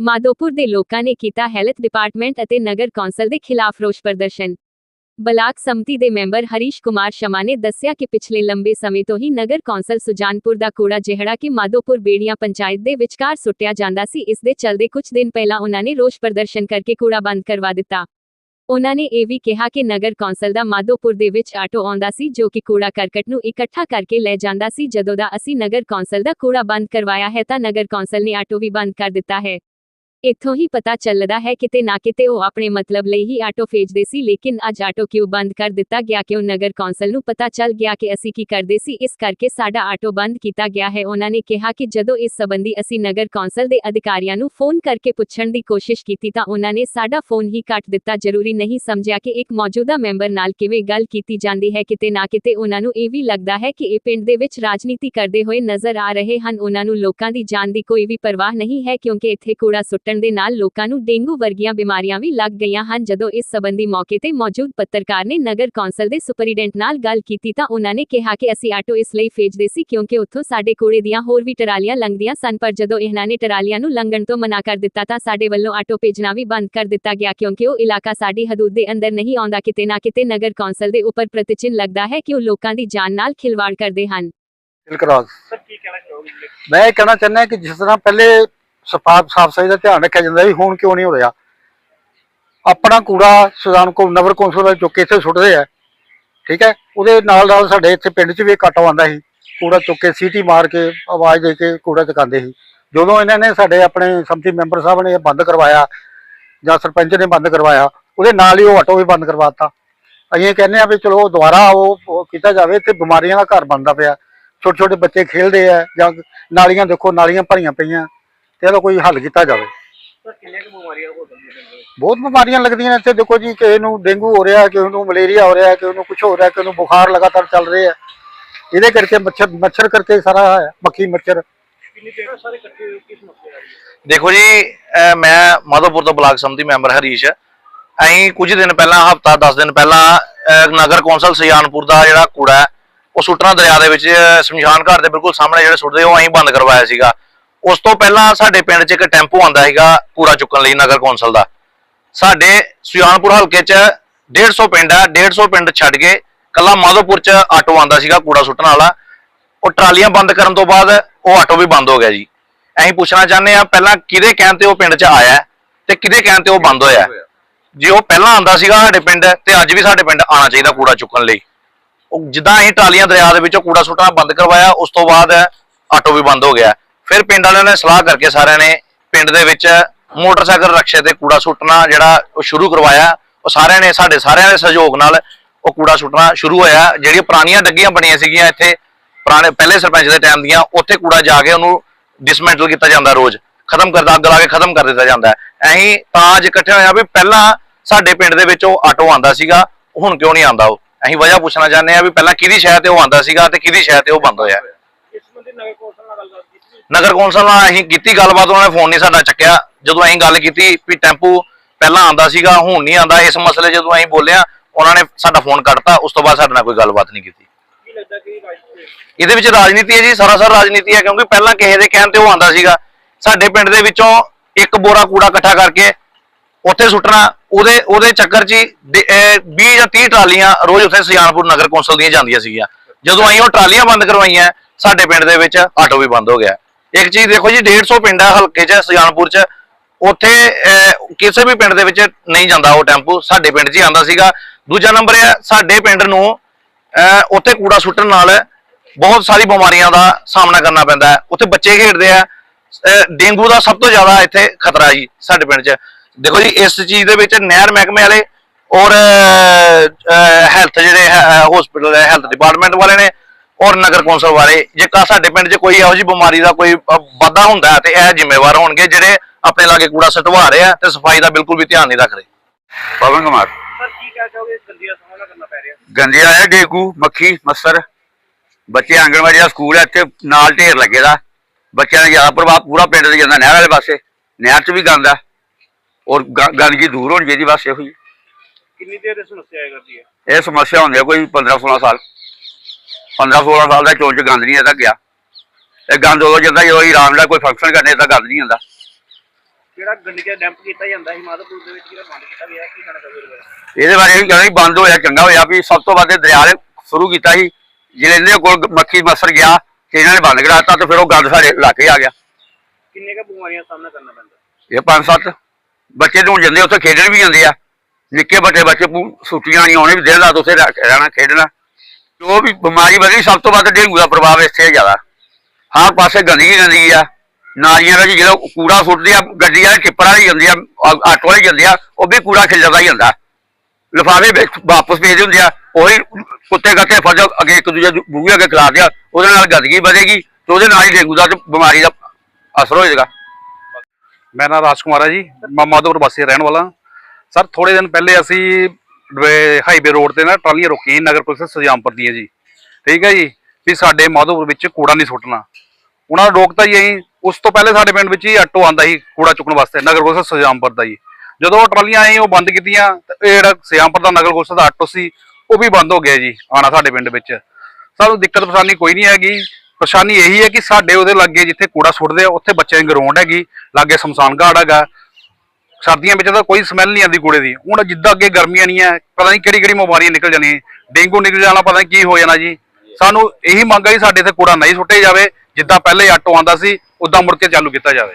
ਮਾਧੋਪੁਰ ਦੇ ਲੋਕਾਂ ਨੇ ਕੀਤਾ ਹੈਲਥ ਡਿਪਾਰਟਮੈਂਟ ਅਤੇ ਨਗਰ ਕੌਂਸਲ ਦੇ ਖਿਲਾਫ ਰੋਸ ਪ੍ਰਦਰਸ਼ਨ। ਬਲਾਕ ਸੰਮਤੀ ਦੇ ਮੈਂਬਰ ਹਰੀਸ਼ ਕੁਮਾਰ ਸ਼ਮਾ ਨੇ ਦੱਸਿਆ ਕਿ ਪਿਛਲੇ ਲੰਬੇ ਸਮੇਂ ਤੋਂ ਹੀ ਨਗਰ ਕੌਂਸਲ ਸੁਜਾਨਪੁਰ ਦਾ ਕੂੜਾ ਜਿਹੜਾ ਕਿ ਮਾਧੋਪੁਰ ਬੇੜੀਆਂ ਪੰਚਾਇਤ ਦੇ ਵਿਚਕਾਰ ਸੁੱਟਿਆ ਜਾਂਦਾ ਸੀ, ਇਸ ਦੇ ਚਲਦੇ ਕੁਝ ਦਿਨ ਪਹਿਲਾਂ ਉਹਨਾਂ ਨੇ ਰੋਸ ਪ੍ਰਦਰਸ਼ਨ ਕਰਕੇ ਕੂੜਾ ਬੰਦ ਕਰਵਾ ਦਿੱਤਾ। ਉਹਨਾਂ ਨੇ ਇਹ ਵੀ ਕਿਹਾ ਕਿ ਨਗਰ ਕੌਂਸਲ ਦਾ ਮਾਧੋਪੁਰ ਦੇ ਵਿੱਚ ਆਟੋ ਆਉਂਦਾ ਸੀ, ਜੋ ਕਿ ਕੂੜਾ ਕਰਕਟ ਨੂੰ ਇਕੱਠਾ ਕਰਕੇ ਲੈ ਜਾਂਦਾ ਸੀ। ਜਦੋਂ ਦਾ ਅਸੀਂ ਨਗਰ ਕੌਂਸਲ ਦਾ ਕੂੜਾ ਬੰਦ ਕਰਵਾਇਆ ਹੈ ਤਾਂ ਨਗਰ ਕੌਂਸਲ ਨੇ ਆਟੋ ਵੀ ਬੰਦ ਕਰ ਦਿੱਤਾ ਹੈ। ਇੱਥੋਂ ਹੀ ਪਤਾ ਚੱਲਦਾ ਹੈ ਕਿਤੇ ਨਾ ਕਿਤੇ ਉਹ ਆਪਣੇ ਮਤਲਬ ਲਈ ਹੀ ਆਟੋ ਫੇਜਦੇ ਸੀ, ਲੇਕਿਨ ਅੱਜ ਆਟੋ ਕਿਉਂ ਬੰਦ ਕਰ ਦਿੱਤਾ ਗਿਆ ਕਿਉਂ ਨਗਰ ਕੌਂਸਲ ਨੂੰ ਪਤਾ ਚੱਲ ਗਿਆ ਕਿ ਅਸੀਂ ਕੀ ਕਰਦੇ ਸੀ, ਇਸ ਕਰਕੇ ਸਾਡਾ ਆਟੋ ਬੰਦ ਕੀਤਾ ਗਿਆ ਹੈ। ਉਹਨਾਂ ਨੇ ਕਿਹਾ ਕਿ ਜਦੋਂ ਇਸ ਸੰਬੰਧੀ ਅਸੀਂ ਨਗਰ ਕੌਂਸਲ ਦੇ ਅਧਿਕਾਰੀਆਂ ਨੂੰ ਫੋਨ ਕਰਕੇ ਪੁੱਛਣ ਦੀ ਕੋਸ਼ਿਸ਼ ਕੀਤੀ ਤਾਂ ਉਹਨਾਂ ਨੇ ਸਾਡਾ ਫੋਨ ਹੀ ਕੱਟ ਦਿੱਤਾ। ਜ਼ਰੂਰੀ ਨਹੀਂ ਸਮਝਿਆ ਕਿ ਇੱਕ ਮੌਜੂਦਾ ਮੈਂਬਰ ਨਾਲ ਕਿਵੇਂ ਗੱਲ ਕੀਤੀ ਜਾਂਦੀ ਹੈ। ਕਿਤੇ ਨਾ ਕਿਤੇ ਉਹਨਾਂ ਨੂੰ ਇਹ ਵੀ ਲੱਗਦਾ ਹੈ ਕਿ ਇਹ ਪਿੰਡ ਦੇ ਵਿੱਚ ਰਾਜਨੀਤੀ ਕਰਦੇ ਹੋਏ ਨਜ਼ਰ ਆ ਰਹੇ ਹਨ। ਉਹਨਾਂ ਨੂੰ ਲੋਕਾਂ ਦੀ ਜਾਨ ਦੀ ਕੋਈ ਵੀ ਪਰਵਾਹ ਨਹੀਂ ਹੈ ਕਿਉਂਕਿ ਇੱਥੇ ਕੂੜਾ ਸੁੱਟ ਸੁੱਟਣ ਦੇ ਨਾਲ ਲੋਕਾਂ ਨੂੰ ਡੇਂਗੂ ਵਰਗੀਆਂ ਬਿਮਾਰੀਆਂ ਵੀ ਲੱਗ ਗਈਆਂ ਹਨ। ਜਦੋਂ ਇਸ ਸੰਬੰਧੀ ਮੌਕੇ ਤੇ ਮੌਜੂਦ ਪੱਤਰਕਾਰ ਨੇ ਨਗਰ ਕੌਂਸਲ ਦੇ ਸੁਪਰਡੈਂਟ ਨਾਲ ਗੱਲ ਕੀਤੀ ਤਾਂ ਉਹਨਾਂ ਨੇ ਕਿਹਾ ਕਿ ਅਸੀਂ ਆਟੋ ਇਸ ਲਈ ਭੇਜਦੇ ਸੀ ਕਿਉਂਕਿ ਉੱਥੋਂ ਸਾਡੇ ਕੂੜੇ ਦੀਆਂ ਹੋਰ ਵੀ ਟਰਾਲੀਆਂ ਲੰਘਦੀਆਂ ਸਨ, ਪਰ ਜਦੋਂ ਇਹਨਾਂ ਨੇ ਟਰਾਲੀਆਂ ਨੂੰ ਲੰਘਣ ਤੋਂ ਮਨਾ ਕਰ ਦਿੱਤਾ ਤਾਂ ਸਾਡੇ ਵੱਲੋਂ ਆਟੋ ਭੇਜਣਾ ਵੀ ਬੰਦ ਕਰ ਦਿੱਤਾ ਗਿਆ ਕਿਉਂਕਿ ਉਹ ਇਲਾਕਾ ਸਾਡੀ ਹਦੂਦ ਦੇ ਅੰਦਰ ਨਹੀਂ ਆਉਂਦਾ, ਕਿਤੇ ਨਾ ਕਿਤੇ ਨਗਰ ਕੌਂਸਲ ਦੇ ਉੱਪਰ ਪ੍ਰਤੀਚਿਨ ਲੱਗਦਾ ਹੈ ਕਿ ਉਹ ਲੋਕਾਂ ਦੀ ਜਾਨ ਨਾਲ ਖਿਲਵਾੜ ਕਰਦੇ ਹਨ। ਇਲਕਰਾਜ ਸਰ ਕੀ ਕਹਿਣਾ ਚਾਹੋਗੇ ਮੈਂ ਕਹਿਣਾ ਚਾਹੁੰਦਾ ਕਿ ਜਿਸ ਤਰ੍ਹਾਂ ਪਹਿਲੇ ਸਫਾਤ ਸਾਫ਼ ਸਫ਼ਾਈ ਦਾ ਧਿਆਨ ਰੱਖਿਆ ਜਾਂਦਾ ਵੀ ਹੁਣ ਕਿਉਂ ਨਹੀਂ ਹੋ ਰਿਹਾ। ਆਪਣਾ ਕੂੜਾ ਸੁਜ਼ਾਨ ਕੋ ਨਗਰ ਕੌਂਸਲ ਵਾਲੇ ਚੁੱਕ ਕੇ ਇੱਥੇ ਸੁੱਟਦੇ ਆ। ਠੀਕ ਹੈ? ਉਹਦੇ ਨਾਲ ਨਾਲ ਸਾਡੇ ਇੱਥੇ ਪਿੰਡ 'ਚ ਵੀ ਇੱਕ ਆਟੋ ਆਉਂਦਾ ਸੀ। ਕੂੜਾ ਚੁੱਕ ਕੇ ਸੀਟੀ ਮਾਰ ਕੇ ਆਵਾਜ਼ ਦੇ ਕੇ ਕੂੜਾ ਚੁਕਾਉਂਦੇ ਸੀ। ਜਦੋਂ ਇਹਨਾਂ ਨੇ ਸਾਡੇ ਆਪਣੇ ਸੰਮਤੀ ਮੈਂਬਰ ਸਾਹਿਬ ਨੇ ਇਹ ਬੰਦ ਕਰਵਾਇਆ ਜਾਂ ਸਰਪੰਚ ਨੇ ਬੰਦ ਕਰਵਾਇਆ, ਉਹਦੇ ਨਾਲ ਹੀ ਉਹ ਆਟੋ ਵੀ ਬੰਦ ਕਰਵਾਤਾ। ਅਸੀਂ ਇਹ ਕਹਿੰਦੇ ਆ ਵੀ ਚਲੋ ਦੁਬਾਰਾ ਉਹ ਉਹ ਕੀਤਾ ਜਾਵੇ ਤੇ ਬਿਮਾਰੀਆਂ ਦਾ ਘਰ ਬਣਦਾ ਪਿਆ। ਛੋਟੇ ਛੋਟੇ ਬੱਚੇ ਖੇਡਦੇ ਆ ਜਾਂ ਨਾਲੀਆਂ ਦੇਖੋ, ਨਾਲੀਆਂ ਭਰੀਆਂ ਪਈਆਂ। ਤੇ ਇਹਦਾ ਕੋਈ ਹੱਲ ਕੀਤਾ ਜਾਵੇ। ਸਰ ਕਿੰਨੀਆਂ ਕੁ ਬਿਮਾਰੀਆਂ ਹੋ ਜਾਂਦੀਆਂ ਨੇ? ਬਹੁਤ ਬਿਮਾਰੀਆਂ ਲੱਗਦੀਆਂ ਨੇ ਇੱਥੇ। ਦੇਖੋ ਜੀ ਕਿਸੇ ਨੂੰ ਡੇਂਗੂ ਹੋ ਰਿਹਾ ਕਿਸੇ ਨੂੰ ਮਲੇਰੀਆ ਹੋ ਰਿਹਾ ਕਿਸੇ ਨੂੰ ਕੁਝ ਹੋ ਰਿਹਾ ਕਿਸੇ ਨੂੰ ਬੁਖਾਰ ਲਗਾਤਾਰ ਚੱਲ ਰਿਹਾ ਇਹਦੇ ਕਰਕੇ ਮੱਛਰ ਮੱਛਰ ਕਰਕੇ ਸਾਰਾ ਹੈ, ਮੱਖੀ ਮੱਛਰ। ਕਿੰਨੀ ਦੇਰ ਸਾਰੇ ਇਕੱਠੇ ਹੋਏ ਕੀ ਸਮੱਸਿਆ ਆ ਰਹੀ ਹੈ? ਦੇਖੋ ਜੀ ਅਹ ਮੈਂ ਮਾਧੋਪੁਰ ਤੋਂ ਬਲਾਕ ਸੰਮਤੀ ਮੈਂਬਰ ਹਰੀਸ਼। ਅਸੀਂ ਕੁਝ ਦਿਨ ਪਹਿਲਾਂ ਹਫਤਾ 10 ਦਿਨ ਪਹਿਲਾਂ ਅਹ ਨਗਰ ਕੌਂਸਲ ਸਿਆਨਪੁਰ ਦਾ ਜਿਹੜਾ ਕੂੜਾ ਹੈ, ਉਹ ਸੁੱਟਣਾ ਦਰਿਆ ਦੇ ਵਿੱਚ ਅਹ ਸ਼ਮਸ਼ਾਨ ਘਾਟ ਦੇ ਬਿਲਕੁਲ ਸਾਹਮਣੇ ਜਿਹੜੇ ਸੁੱਟਦੇ ਉਹ ਅਸੀਂ ਬੰਦ ਕਰਵਾਇਆ ਸੀਗਾ। ਉਸ ਤੋਂ ਪਹਿਲਾਂ ਸਾਡੇ ਪਿੰਡ 'ਚ ਇੱਕ ਟੈਂਪੂ ਆਂਦਾ ਸੀਗਾ ਕੂੜਾ ਚੁੱਕਣ ਲਈ ਨਗਰ ਕੌਂਸਲ ਦਾ। ਸਾਡੇ ਸੁਜਾਨਪੁਰ ਹਲਕੇ 'ਚ 150 ਪਿੰਡ ਹੈ 150 ਪਿੰਡ ਛੱਡ ਕੇ ਕੱਲਾ ਮਾਧੋਪੁਰ 'ਚ ਆਟੋ ਆਂਦਾ ਸੀਗਾ ਕੂੜਾ ਸੁੱਟਣ ਵਾਲਾ। ਉਹ ਟਰਾਲੀਆਂ ਬੰਦ ਕਰਨ ਤੋਂ ਬਾਅਦ ਉਹ ਆਟੋ ਵੀ ਬੰਦ ਹੋ ਗਿਆ ਜੀ। ਅਸੀਂ ਪੁੱਛਣਾ ਚਾਹੁੰਦੇ ਆ ਪਹਿਲਾਂ ਕਿਹਦੇ ਕਹਿਣ ਤੇ ਉਹ ਪਿੰਡ 'ਚ ਆਇਆ ਤੇ ਕਿਹਦੇ ਕਹਿਣ ਤੇ ਉਹ ਬੰਦ ਹੋਇਆ ਜੇ ਉਹ ਪਹਿਲਾਂ ਆਂਦਾ ਸੀਗਾ ਸਾਡੇ ਪਿੰਡ ਤੇ ਅੱਜ ਵੀ ਸਾਡੇ ਪਿੰਡ ਆਣਾ ਚਾਹੀਦਾ ਕੂੜਾ ਚੁੱਕਣ ਲਈ। ਉਹ ਜਿੱਦਾਂ ਅਸੀਂ ਟਰਾਲੀਆਂ ਦਰਿਆ ਦੇ ਵਿੱਚੋਂ ਕੂੜਾ ਸੁੱਟਣਾ ਬੰਦ ਕਰਵਾਇਆ, ਉਸ ਤੋਂ ਬਾਅਦ ਆਟੋ ਵੀ ਬੰਦ ਹੋ ਗਿਆ। ਫਿਰ ਪਿੰਡ ਵਾਲਿਆਂ ਨੇ ਸਲਾਹ ਕਰਕੇ ਸਾਰਿਆਂ ਨੇ ਪਿੰਡ ਦੇ ਵਿੱਚ ਮੋਟਰਸਾਈਕਲ ਰਕਸ਼ੇ ਤੇ ਕੂੜਾ ਸੁੱਟਣਾ ਜਿਹੜਾ ਉਹ ਸ਼ੁਰੂ ਕਰਵਾਇਆ। ਉਹ ਸਾਰਿਆਂ ਨੇ, ਸਾਡੇ ਸਾਰਿਆਂ ਦੇ ਸਹਿਯੋਗ ਨਾਲ ਉਹ ਕੂੜਾ ਸੁੱਟਣਾ ਸ਼ੁਰੂ ਹੋਇਆ। ਜਿਹੜੀਆਂ ਪੁਰਾਣੀਆਂ ਡੱਗੀਆਂ ਬਣੀਆਂ ਸੀਗੀਆਂ ਇੱਥੇ, ਪੁਰਾਣੇ ਪਹਿਲੇ ਸਰਪੰਚ ਦੇ ਟਾਈਮ ਦੀਆਂ, ਉੱਥੇ ਕੂੜਾ ਜਾ ਕੇ ਉਹਨੂੰ ਡਿਸਮੈਂਟਲ ਕੀਤਾ ਜਾਂਦਾ ਰੋਜ਼। ਖਤਮ ਕਰਦਾ, ਅੱਗ ਲਾ ਕੇ ਖਤਮ ਕਰ ਦਿੱਤਾ ਜਾਂਦਾ। ਹੈ ਅਸੀਂ ਤਾਂ ਅੱਜ ਇਕੱਠੇ ਹੋਇਆ ਵੀ ਪਹਿਲਾਂ ਸਾਡੇ ਪਿੰਡ ਦੇ ਵਿੱਚ ਉਹ ਆਟੋ ਆਂਦਾ ਸੀਗਾ, ਹੁਣ ਕਿਉਂ ਨਹੀਂ ਆਂਦਾ ਉਹ? ਅਸੀਂ ਵਜ੍ਹਾ ਪੁੱਛਣਾ ਚਾਹੁੰਦੇ ਆ ਵੀ ਪਹਿਲਾਂ ਕਿਹਦੀ ਸ਼ਹਿਰ ਤੇ ਉਹ ਆਂਦਾ ਸੀਗਾ ਤੇ ਕਿਹਦੀ ਸ਼ਹਿਰ ਤੇ ਉਹ ਬੰਦ ਹੋਇਆ। ਇਸ ਸੰਬੰਧੀ ਨਗਰ ਕੌਂਸਲ ਨਾਲ ਗੱਲਬਾਤ ਕੀਤੀ ਨਗਰ ਕੌਂਸਲ ਨਾਲ ਅਸੀਂ ਕੀਤੀ ਗੱਲਬਾਤ ਉਹਨਾਂ ਨੇ ਫੋਨ ਨਹੀਂ ਸਾਡਾ ਚੱਕਿਆ। ਜਦੋਂ ਅਸੀਂ ਗੱਲ ਕੀਤੀ ਵੀ ਟੈਂਪੂ ਪਹਿਲਾਂ ਆਂਦਾ ਸੀਗਾ ਹੁਣ ਨਹੀਂ ਆਂਦਾ ਇਸ ਮਸਲੇ ਜਦੋਂ ਅਸੀਂ ਬੋਲਿਆ ਉਹਨਾਂ ਨੇ ਸਾਡਾ ਫੋਨ ਕੱਟਤਾ ਉਸ ਤੋਂ ਬਾਅਦ ਸਾਡੇ ਨਾਲ ਕੋਈ ਗੱਲਬਾਤ ਨਹੀਂ ਕੀਤੀ। ਇਹਦੇ ਵਿੱਚ ਰਾਜਨੀਤੀ ਹੈ ਜੀ ਸਰਾਸਰ ਰਾਜਨੀਤੀ ਹੈ ਕਿਉਂਕਿ ਪਹਿਲਾਂ ਕਿਸੇ ਦੇ ਕਹਿਣ ਤੇ ਉਹ ਆਂਦਾ ਸੀਗਾ। ਸਾਡੇ ਪਿੰਡ ਦੇ ਵਿੱਚੋਂ ਇੱਕ ਬੋਰਾ ਕੂੜਾ ਇਕੱਠਾ ਕਰਕੇ ਉੱਥੇ ਸੁੱਟਣਾ ਉਹਦੇ ਉਹਦੇ ਚੱਕਰ 'ਚ ਹੀ ਦੇ- ਅਹ 20 ਜਾਂ 30 ਟਰਾਲੀਆਂ ਰੋਜ਼ ਉੱਥੇ ਸੁਜਾਨਪੁਰ ਨਗਰ ਕੌਂਸਲ ਦੀਆਂ ਜਾਂਦੀਆਂ ਸੀਗੀਆਂ। ਜਦੋਂ ਅਸੀਂ ਉਹ ਟਰਾਲੀਆਂ ਬੰਦ ਕਰਵਾਈਆਂ ਸਾਡੇ ਪਿੰਡ ਦੇ ਵਿੱਚ ਆਟੋ ਵੀ ਬੰਦ ਹੋ ਗਿਆ। ਇੱਕ ਚੀਜ਼ ਦੇਖੋ ਜੀ 150 ਪਿੰਡ ਹੈ ਹਲਕੇ 'ਚ, ਸੁਜਾਨਪੁਰ 'ਚ। ਉੱਥੇ ਕਿਸੇ ਵੀ ਪਿੰਡ ਦੇ ਵਿੱਚ ਨਹੀਂ ਜਾਂਦਾ ਉਹ ਟੈਂਪੂ। ਸਾਡੇ ਪਿੰਡ 'ਚ ਹੀ ਆਂਦਾ ਸੀਗਾ। ਦੂਜਾ ਨੰਬਰ ਹੈ ਸਾਡੇ ਪਿੰਡ ਨੂੰ ਉੱਥੇ ਕੂੜਾ ਸੁੱਟਣ ਨਾਲ ਬਹੁਤ ਸਾਰੀ ਬਿਮਾਰੀਆਂ ਦਾ ਸਾਹਮਣਾ ਕਰਨਾ ਪੈਂਦਾ ਹੈ। ਉੱਥੇ ਬੱਚੇ ਖੇਡਦੇ ਆ। ਡੇਂਗੂ ਦਾ ਸਭ ਤੋਂ ਜ਼ਿਆਦਾ ਇੱਥੇ ਖਤਰਾ ਜੀ, ਸਾਡੇ ਪਿੰਡ 'ਚ। ਦੇਖੋ ਜੀ, ਇਸ ਚੀਜ਼ ਦੇ ਵਿੱਚ ਨਹਿਰ ਮਹਿਕਮੇ ਵਾਲੇ ਔਰ ਹੈਲਥ ਜਿਹੜੇ ਹਸਪੀਟਲ ਹੈ ਹੈਲਥ ਡਿਪਾਰਟਮੈਂਟ ਵਾਲੇ ਨੇ ਔਰ ਨਗਰ ਕੌਂਸਲ ਵਾਲੇ ਜੇਕਰ ਸਾਡੇ ਪਿੰਡ 'ਚ ਕੋਈ ਇਹੋ ਜਿਹੀ ਬਿਮਾਰੀ ਦਾ ਕੋਈ ਵਾਧਾ ਹੁੰਦਾ ਹੈ ਤੇ ਇਹ ਜ਼ਿੰਮੇਵਾਰ ਹੋਣਗੇ ਜਿਹੜੇ ਆਪਣੇ ਲਾਗੇ ਕੂੜਾ ਸਟਵਾ ਰਹੇ ਆ ਤੇ ਸਫ਼ਾਈ ਦਾ ਬਿਲਕੁਲ ਵੀ ਧਿਆਨ ਨਹੀਂ ਰੱਖ ਰਹੇ। ਪਵਨ ਕੁਮਾਰ। ਸਰ ਕੀ ਕਹਿਣਾ ਚਾਹੋਗੇ ਗੰਦੀਆਂ ਸਾਹਮਣਾ ਕਰਨਾ ਪੈ ਰਿਹਾ? ਗੰਦੇ ਆਇਆ ਡੇਂਗੂ ਮੱਖੀ ਮੱਸਰ। ਬੱਚੇ ਆਂਗਣਵਾੜੀ ਦਾ ਸਕੂਲ ਹੈ ਇੱਥੇ ਨਾਲ ਢੇਰ ਲੱਗੇ ਦਾ। ਬੱਚਿਆਂ ਦਾ ਜ਼ਿਆਦਾ ਪ੍ਰਭਾਵ ਪੂਰਾ ਪਿੰਡ ਤੇ ਜਾਂਦਾ ਨਹਿਰ ਵਾਲੇ ਪਾਸੇ। ਨਹਿਰ 'ਚ ਵੀ ਗੰਦ ਆ। ਔਰ ਗੰਦਗੀ ਦੂਰ ਹੋਣੀ ਚਾਹੀਦੀ ਬਸ ਇਹੋ ਹੀ। ਕਿੰਨੀ ਦੇਰ ਇਹ ਸਮੱਸਿਆ ਆਇਆ ਕਰਦੀ ਹੈ ਇਹ ਸਮੱਸਿਆ ਹੁੰਦੀ ਹੈ ਕੋਈ 15 16 ਸਾਲ। 15 16 ਸਾਲ ਦਾ ਚੋਣ ਚ ਗੰਦ ਨਹੀਂ ਇਹਦਾ ਗਿਆ। ਇਹ ਗੰਦ ਉਦੋਂ ਜਾਂਦਾ ਜਦੋਂ ਹੀ ਆਰਾਮ ਨਾਲ ਕੋਈ ਫੰਕਸ਼ਨ ਕਰਨੇ ਤਾਂ ਗੰਦ ਨਹੀਂ ਆਉਂਦਾ ਜਿਹੜਾ ਗੰਦਗੀ ਦਾ ਡੈਂਪ ਕੀਤਾ ਜਾਂਦਾ ਸੀ ਮਾਧੋਪੁਰ ਦੇ ਵਿੱਚ ਜਿਹੜਾ ਬੰਦ ਕੀਤਾ ਗਿਆ ਕੀ ਕਹਿਣਾ ਚਾਹੋਗੇ ਇਹਦੇ ਬਾਰੇ? ਇਹ ਕਹਿੰਦਾ ਬੰਦ ਹੋਇਆ ਚੰਗਾ ਹੋਇਆ ਵੀ ਸਭ ਤੋਂ ਵੱਧ ਦਰਿਆ ਨੇ ਸ਼ੁਰੂ ਕੀਤਾ ਸੀ। ਜਿਹੜੇ ਕੋਲ ਮੱਖੀ ਮੱਸਰ ਗਿਆ ਤੇ ਇਹਨਾਂ ਨੇ ਬੰਦ ਕਰਾਤਾ ਤੇ ਫਿਰ ਉਹ ਗੰਦ ਸਾਡੇ ਇਲਾਕੇ ਆ ਗਿਆ। ਕਿੰਨੇ ਕੁ ਬਿਮਾਰੀਆਂ ਸਾਹਮਣਾ ਕਰਨਾ ਪੈਂਦਾ? ਇਹ ਪੰਜ ਸੱਤ ਬੱਚੇ ਤੋਂ ਜਾਂਦੇ ਉੱਥੇ ਖੇਡਣ ਵੀ ਜਾਂਦੇ ਆ। ਨਿੱਕੇ ਵੱਡੇ ਬੱਚੇ ਛੁੱਟੀਆਂ ਨਹੀਂ ਆਉਣੇ ਵੀ ਦਿਨ ਰਾਤ ਉੱਥੇ ਰਹਿ- ਰਹਿਣਾ ਖੇਡਣਾ। ਜੋ ਵੀ ਬਿਮਾਰੀ ਵਧੀ ਸਭ ਤੋਂ ਵੱਧ ਡੇਂਗੂ ਦਾ ਪ੍ਰਭਾਵ ਇੱਥੇ ਜ਼ਿਆਦਾ। ਹਰ ਪਾਸੇ ਗੰਦਗੀ ਗੰਦਗੀ ਆ। ਨਾਲੀਆਂ ਵਿੱਚ ਜਿਹੜਾ ਕੂੜਾ ਸੁੱਟਦੇ ਆ, ਗੱਡੀਆਂ ਦੇ ਟਿੱਪਰਾਂ ਵਾਲੀ ਜਾਂਦੀ ਆ ਆਟੋ ਵਾਲੀ ਜਾਂਦੀ ਆ, ਉਹ ਵੀ ਕੂੜਾ ਖਿਲਰਦਾ ਹੀ ਜਾਂਦਾ। ਲਿਫਾਫੇ ਵਿੱਚ ਵਾਪਸ ਭੇਜ ਦਿੰਦੇ ਆ, ਉਹੀ ਕੁੱਤੇ ਕੱਤੇ ਫੜ ਅੱਗੇ ਇੱਕ ਦੂਜੇ ਬੂਹੇ ਅੱਗੇ ਖਿਲਾ ਦਿਆ ਉਹਦੇ ਨਾਲ ਗੰਦਗੀ ਵਧੇਗੀ ਤੇ ਉਹਦੇ ਨਾਲ ਹੀ ਡੇਂਗੂ ਦਾ ਬਿਮਾਰੀ ਦਾ ਅਸਰ ਹੋਏਗਾ। ਮੇਰਾ ਨਾਮ ਰਾਜਕੁਮਾਰ ਹੈ ਜੀ, ਮੈਂ ਮਾਧੋਪੁਰ ਵਾਸੀ ਰਹਿਣ ਵਾਲਾ। ਸਰ ਥੋੜੇ ਦਿਨ ਪਹਿਲੇ ਅਸੀਂ ਹਾਈਵੇ ਰੋਡ ਤੇ ਨਾ ਟਰਾਲੀਆਂ ਰੋਕੀਆਂ ਨਗਰ ਪੁਲਿਸ ਸਜਾਮਪੁਰ ਦੀਆਂ ਜੀ। ਠੀਕ ਹੈ ਜੀ? ਵੀ ਸਾਡੇ ਮਾਧੋਪੁਰ ਵਿੱਚ ਕੂੜਾ ਨਹੀਂ ਸੁੱਟਣਾ। ਉਹਨਾਂ ਨੇ ਰੋਕਤਾ ਜੀ। ਅਸੀਂ ਉਸ ਤੋਂ ਪਹਿਲੇ ਸਾਡੇ ਪਿੰਡ ਵਿੱਚ ਹੀ ਆਟੋ ਆਂਦਾ ਸੀ ਕੂੜਾ ਚੁੱਕਣ ਵਾਸਤੇ, ਨਗਰ ਪੁਲਿਸ ਸਜਾਮਪੁਰ ਦਾ ਜੀ। ਜਦੋਂ ਉਹ ਟਰਾਲੀਆਂ ਆਈਆਂ, ਉਹ ਬੰਦ ਕੀਤੀਆਂ ਇਹ ਜਿਹੜਾ ਸਜਾਮਪੁਰ ਦਾ ਨਗਰ ਪੁਲਿਸ ਦਾ ਆਟੋ ਸੀ, ਉਹ ਵੀ ਬੰਦ ਹੋ ਗਿਆ ਜੀ ਆਣਾ ਸਾਡੇ ਪਿੰਡ ਵਿੱਚ। ਸਾਨੂੰ ਦਿੱਕਤ ਪਰੇਸ਼ਾਨੀ ਕੋਈ ਨਹੀਂ ਹੈਗੀ। ਪਰੇਸ਼ਾਨੀ ਇਹੀ ਹੈ ਕਿ ਸਾਡੇ ਉਹਦੇ ਲਾਗੇ ਜਿੱਥੇ ਕੂੜਾ ਸੁੱਟਦੇ ਆ, ਉੱਥੇ ਬੱਚਿਆਂ ਦੀ ਗਰਾਊਂਡ ਹੈਗੀ, ਲਾਗੇ ਸ਼ਮਸ਼ਾਨ ਘਾਟ ਹੈਗਾ। ਸਰਦੀਆਂ ਵਿੱਚ ਤਾਂ ਕੋਈ ਸਮੈਲ ਨਹੀਂ ਆਉਂਦੀ ਕੂੜੇ ਦੀ। ਹੁਣ ਜਿੱਦਾਂ ਅੱਗੇ ਗਰਮੀਆਂ ਨਹੀਂ ਹੈ ਪਤਾ ਨਹੀਂ ਕਿਹੜੀ ਕਿਹੜੀ ਬਿਮਾਰੀਆਂ ਨਿਕਲ ਜਾਣੀਆਂ ਡੇਂਗੂ ਨਿਕਲ ਜਾਣਾ, ਪਤਾ ਨਹੀਂ ਕੀ ਹੋ ਜਾਣਾ ਜੀ। ਸਾਨੂੰ ਇਹੀ ਮੰਗ ਹੈ ਕਿ ਸਾਡੇ ਇੱਥੇ ਕੂੜਾ ਨਹੀਂ ਸੁੱਟਿਆ ਜਾਵੇ, ਜਿੱਦਾਂ ਪਹਿਲੇ ਆਟੋ ਆਂਦਾ ਸੀ, ਉਦਾਂ ਮੁੜ ਕੇ ਚਾਲੂ ਕੀਤਾ ਜਾਵੇ।